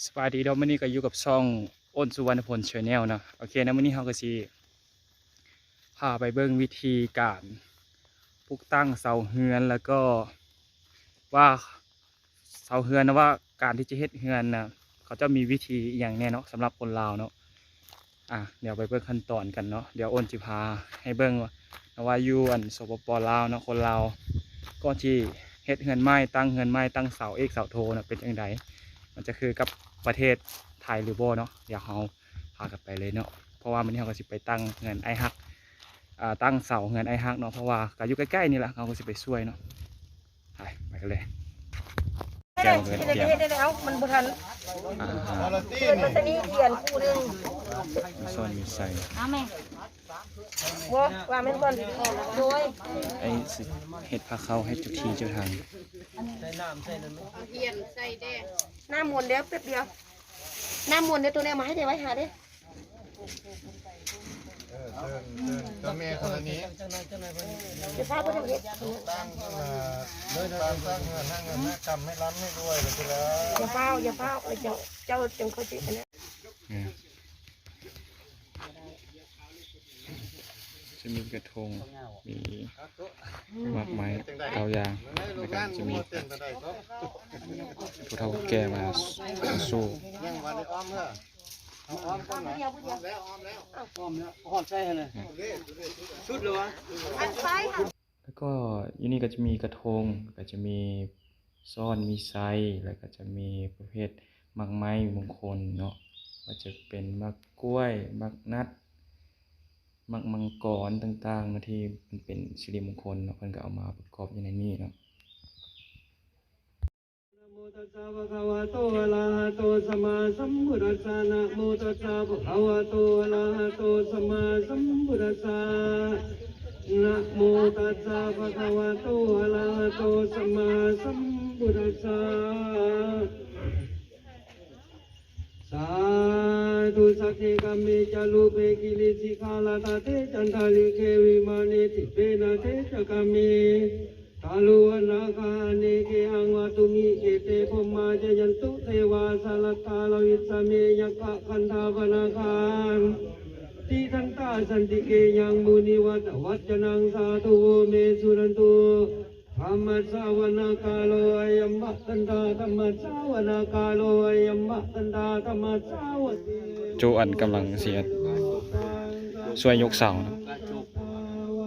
สวัสดีเดอมื้อนี้ก็อยู่กับช่องอ้นสุวรรณพลชาแนลเนาะโอเคนะมื้อนี้เฮาก็สิพาไปเบิ่งวิธีการปลูกตั้งเสาเฮือนแล้วก็ว่าเสาเฮือนนะว่าการที่จะเฮ็ดเฮือนนะเขาจะมีวิธีอย่างแน่เนาะสำหรับคนลาวเนาะอะเดี๋ยวไปเบิ่งขั้นตอนกันเนาะเดี๋ยวอ้นสิพาให้เบิ่งว่าว่าอยู่อันสปปลาวเนาะคนลาวก็ที่เฮ็ดเฮือนไม้ตั้งเฮือนไม้ตั้งเสาเอกเสาโทเนะเป็นจังได มันจะคือกับประเทศไทยหรือโบเนาะเดี๋ยวเราพากันไปเลยเนาะเพราะว่ามันนี้เราก็สิไปตั้งเงินไอฮักอ่าตั้งเสาเงินไอฮักเนาะเพราะว่าก็อยู่ใกล้ๆนี่แหละเราก็สิไปช่วยเนาะไปไปกันเลยแก้วเงินเฮ็ดเตรียมได้เฮ็ดได้แล้วมันบ่ทันอ่าเกิดมาซะนี้เขียนคู่หนึงมีซ่อนมีใส่เอาแม่บ่ว่าแม่นบ่โดยไอ้สิเห็ดพาเข้าให้เจุกทีเจ้าทาง น้ำมนต์เดี๋ยวแป๊บเดียวน้ำมนต์เดี๋ยวตัวเนี้ยมาให้ได้ไว้หาเด้เจ้าแม่คนนี้เดี๋ยวพาเพิ่นเอาเฮ็ดตั้งขึ้นมาเลยนะตั้งสร้างเงินห้างเงินห้ากำให้ร้ำให้รวยเลยทีแล้วอย่าเฝ้าอย่าเฝ้าเอ้ยเจ้าเจ้าจังเขาสิอันนั้นเนี่ยจะมีกระทงมีหมากไม้เตายาง ไม่แล้วรู้ก็งานจะมัมีวเต้นไปได้ก็ผู้เฒ่าแก่มาสู้ยังวันได้อ้อมแล้วเอาอ้อมก่อนนะอ้อมแล้วอ้อมแล้วอันซ้ายค่ะแล้วก็อยู่นี่ก็จะมีกระทงก็จะมีซ่อนมีไซแล้วก็จะมีประเภทมักไม้มงคลเนาะก็จะเป็นมักกล้วยมักนัดมักมังกรต่างๆบางทีมันเป็นสิริมงคลเนาะเพิ่นก็เอามาประกอบอยู่ในนี้เนาะนะโม ตัสสะภะคะวะโตอะระหะโตสัมมาสัมพุทธัสสะนะโมตัสสะภะคะวะโตอะระหะโตสัมมาสัมพุทธัสสะนะโมตัสสะภะคะวะโตอะระหะโตสัมมาสัมพุทธัสสะสาธุสักเกกัมเมจารุเปกิลิสิกาลาตาเตจันทาลิเกวิมานิติเปนะเตจกัมเมกาลุวน เกเตภมมาจยันตุเทวาสลัตตาลวิสเมยกะคันธาวนาคารทีทันตาสันติเกยังมุนิวัตวัจนังสาธุเมสุรันตุธรรมสาวนาคาโลอยัมมะตันตาธรรมสาวนาคาโลอยัมมะตันตาธรรมสาวติโจอันกำลังเสียช่วยยกเสาเนาะ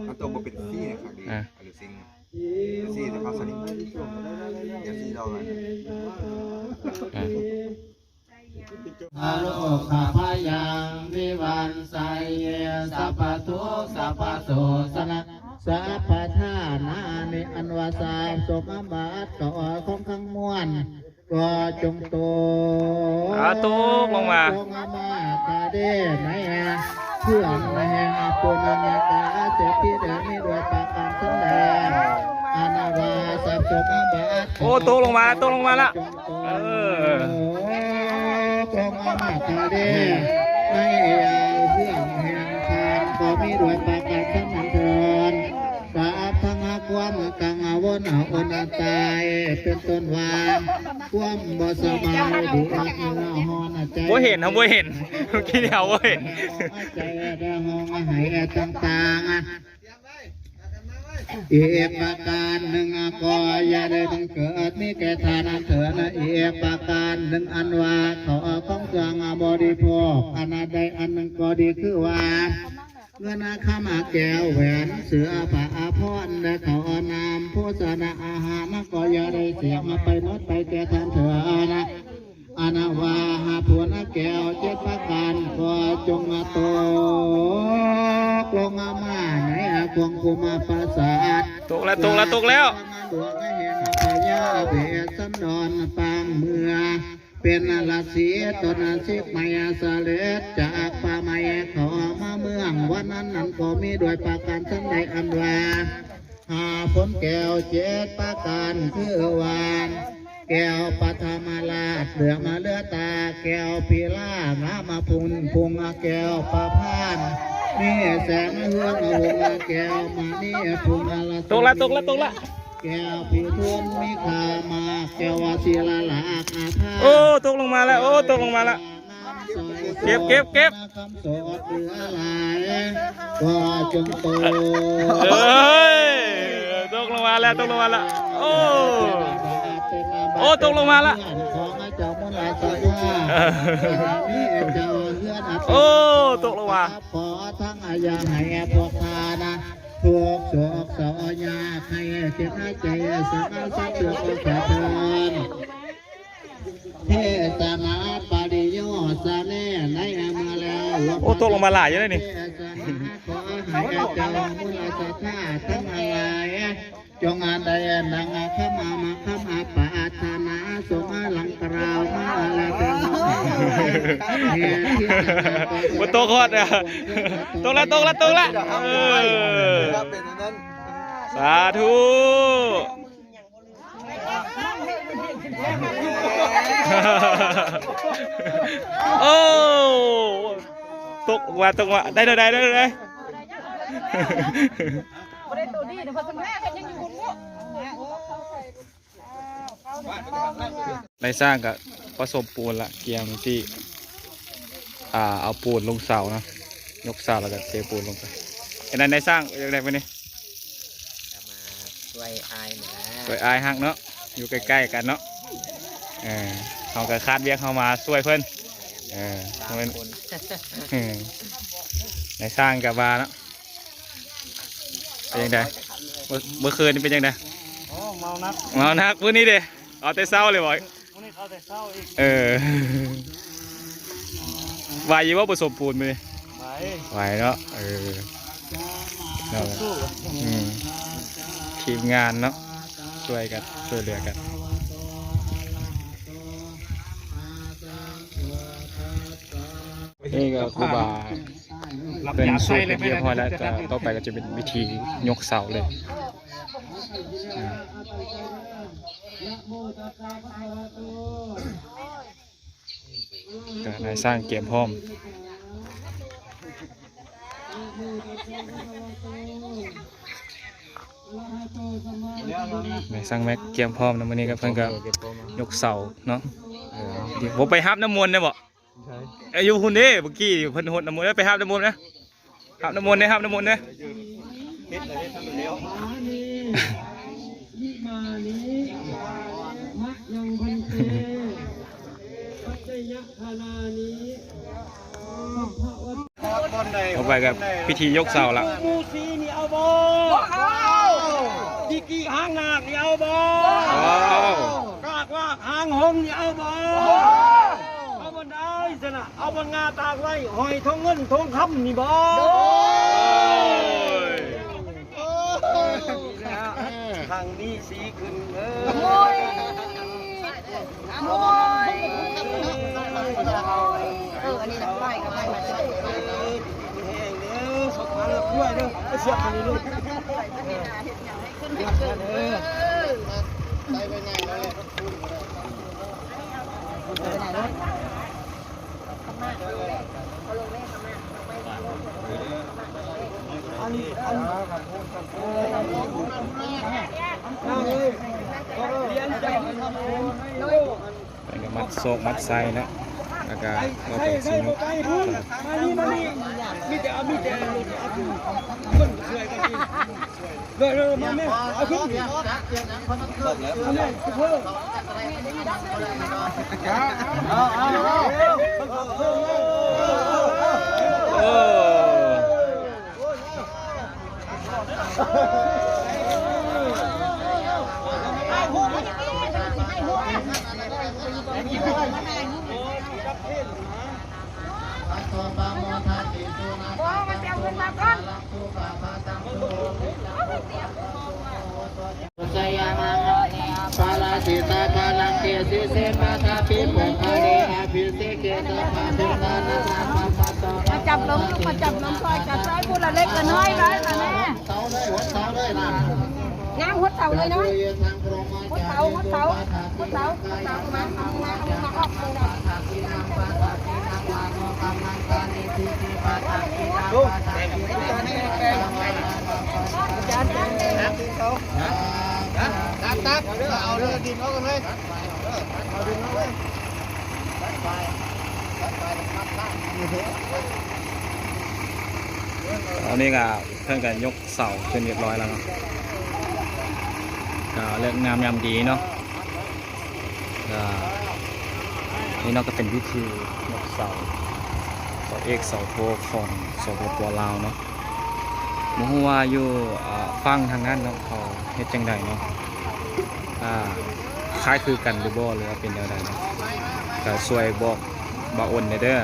มันตัวมาเป็นซี่นะครับดีอะหรือซิงซี่จะพัสลิง อย่าซี่เราเลยอะอาโลกาพยังวิวันไสเยสัพพทุกสัพพโสสนะสัพพทานานิอันวาสาสมบาทต่อของข้างมวลก็จงโตอะตกลงมาจงมาตาเดไหนฮะเพื่อนในแห่งปุณณกาเสพิเดมีด้วยปากการสันแดงอนาวาสัพสมบาทโอ้ตกลงมาตกลงมาละจงโตเออจงอามาตาเดในยาวเพื่องแห่งทางก็มีด้วยปากการสันเทินสาพังหาความกังอาวนอาอนอาตายเป็นต้นวางความบ่สบายดูอักละหอนใจบ่เห็นครับบ่เห็นเมื่อกี้เดียวบ่เห็นใจแดงหองอาหายต่างๆ อีกปการหนึ่งก็อย่าได้บังเกิดมีแก่ทานเถินะอีกปการหนึ่งอันว่าเขาเอาของเครื่องบริโภคอันใดอันหนึ่งก็ดีคือว่าเงินข้ามาแก้วแหวนเสือผ้าอาภรและเขาเอนามโภชนาอาหารก็อย่าได้เสียมาไปนดไปแก่ทานเถินะอานาวาหาผัวนแก้วเจ็ดประการก็จงมาโตกลงอามาในอาควงคุมาป ล้วตกแล้วตกแล้วดวเห็นพญาเวสสันดรปางเมืองเป็นราศีตนสิกมายาสาเลสจากป่าไม้ขอมาเมืองวันนั้นนั้นก็มีด้วยประการทั้งใดอันว่าหาฝนแก้วเจ็ดประการคือวานแก้วปัทมาลาเหลือมาเลือตา แก้วพีลางามาพุนพุงแก้วปะพาน นี่แสงเฮืองวงแก้วมานี่พุงละตกแล้วตกแล้วตกแล้วแแก้วผิวทวนมีขามาแก้ววาศิลาลาอาภาโอ้ตกลงมาแล้วโอ้ตกลงมาแล้วเก็บเก็บเก็บคำสอนเหลือหลายก็จงโตเอ้ยตกลงมาแล้วตกลงมาแล้วโอ้โอ้ตกลงมาละของเจ้ามุนหลายสักว่ามีเจ้าเฮือนอัตโอ้ ตกลงมาขอทั้งอายาให้พวกทานะพวกโศกสอยาให้เจ็บใจสังสักเดือดแผ่เทินเทศนาปริโยสเนในมาแล้วโอ้ตกลงมาหลายอยู่เลยนี่เทศนาขอให้เจ้ามุลสัทธาทั้งหลายจงอาได้นังขมามาขมาปาธน บนโต๊ะคอดอะตกแล้วตกแล้วตกแล้วเออครับเป็นอันนั้นสาธุโอ้ตกมาตกมาได้เท่าใดได้เท่าใดบ่ได้ตัวนี้เดี๋ยวพอสมัยกันยั ในสร้างกับผสมปูนละเกียมที่ อ่าเอาปูนลงเสานะยกเสาแล้วก็เทปูนลงไปไอ้นั้นในสร้างอย่างไรไปนี่ช่วยอายหน่อยนะสวยอายฮักเนาะอยู่ใกล้ๆกันเนาะเออเขาก็คาดเรียกเขามาช่วยเพิ่นเออตาเพิ่นคนเออในสร้างกับบาเนาะเป็นยังไงเมื่อเมื่อคืนนี่เป็นยังไงโอ้เมานักเมานักวันนี้เด้ เอาแต่เศร้าเลยบ่อยวันนี้เขาแต่เช้าอีกเออไหวอยี่ว่าผสมปูนไปเลยไปไหวเนาะเออนั่นแหละสู้อืมทีมงานเนาะช่วยกันช่วยเหลือกันนี่ก็ครูบาเป็นสูตรเป็นเรียบร้อยแล้วก็ต่อไปก็จะเป็นวิธียกเสาเลย อ่าก็นายสร้างเกมพร้อมในสร้างแม็กเกียมพร้อมนะวันนี้ก็เพิ่นก็ยกเสาเนาะเดี๋ยวผมไปฮับน้ำมนต์นะบ่อายุคุณเด้เมื่อกี้เพิ่นหดน้ำมนต์แล้วไปฮับน้ำมนต์นะฮับน้ำมนต์นะฮับน้ำมนต์นะ ยิมานิมะยังพันเตปัจจ ยธานานิสัพพะวัตต่อไปกับพิธียกเสาละมูสีนี่เอาบ่ดิกีหางนาคนี่เอาบ่ว้าวกากว่าหางหงนี่เอาบ่เอาบนได้สนะเอาบนงาตากไว้หอยทองเงินทองคำนี่บ่ทางนี้สีขึ้นเออโอ้ยโอ้ย เออ อันนี้นะไปกับไปมาเจอแห้งเด้อสกมาแล้วกล้วยเด้อเอาเสียบอันนี้ลูกเสียบกันเด้ออันอันนั่งเลยเรียนใจอันโลกไปกับมัดโซกมัดไส้นะ แล้วก็ไอ้เราไอ้ไปสิไอ้ยบ่กไก่พุ่งมานี่มานี่มีแต่เอามีแต่เอาเอาขึ้นขึ้นสวยกันกินเลยเลยมาแม่เอาขึ้นดิเอาแม่เพิ่มเอาเอาเอาโอ้สยามาปาลาสิตาปาลังเกสิเสมาทาปิปะคาเดอาภิ เสเกตาภาเทนานานมาจับลงมาจับลงซอยจับซอยพูดละเล็กละน้อยไว้ค่ะแม่เสาเลยหัวเสาเลยนะงามหัวเสาเลยเนาะทางพระมาหัวเสาหัวเสาหัวเสาหัวเสามาเอามาเอามาออกเลยนะลูกจานจานดินเอากันเลยเอาดินเอาเลยตอนนี้ก็เพื่อนกันยกเสาขึ้นเรียบร้อยแล้วเนาะ ก็เลิกงามยามดีเนาะก็นี่นาะก็เป็นพิธียกเสาเสาเอกเสาโทของสปปลาวเนาะมฮู้ว่าอยู่ฟังทางนั้นเนาะเขาเฮ็ดจังไดเนาะอ่าคล้ายคือกันหรือบ่หรือว่าเป็นแนวใดเนาะก็ช่วยบอกบ่าวอ้นหน่อยเด้อ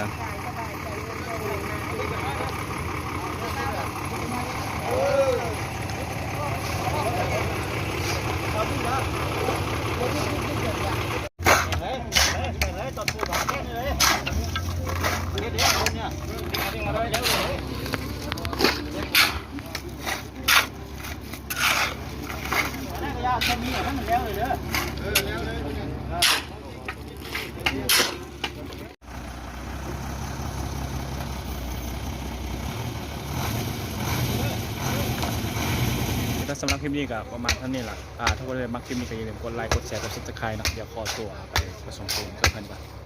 สำหรับคลิปนี้ก็ประมาณเท่านี้แหละอ่าถ้าคนเลยมักคลิปนี้ก็อย่าลืมกดไลค์กดแชร์กดซับสไครต์เนาะเดี๋ยวขอตัวไปผสมปูนเพื่อนๆก่อน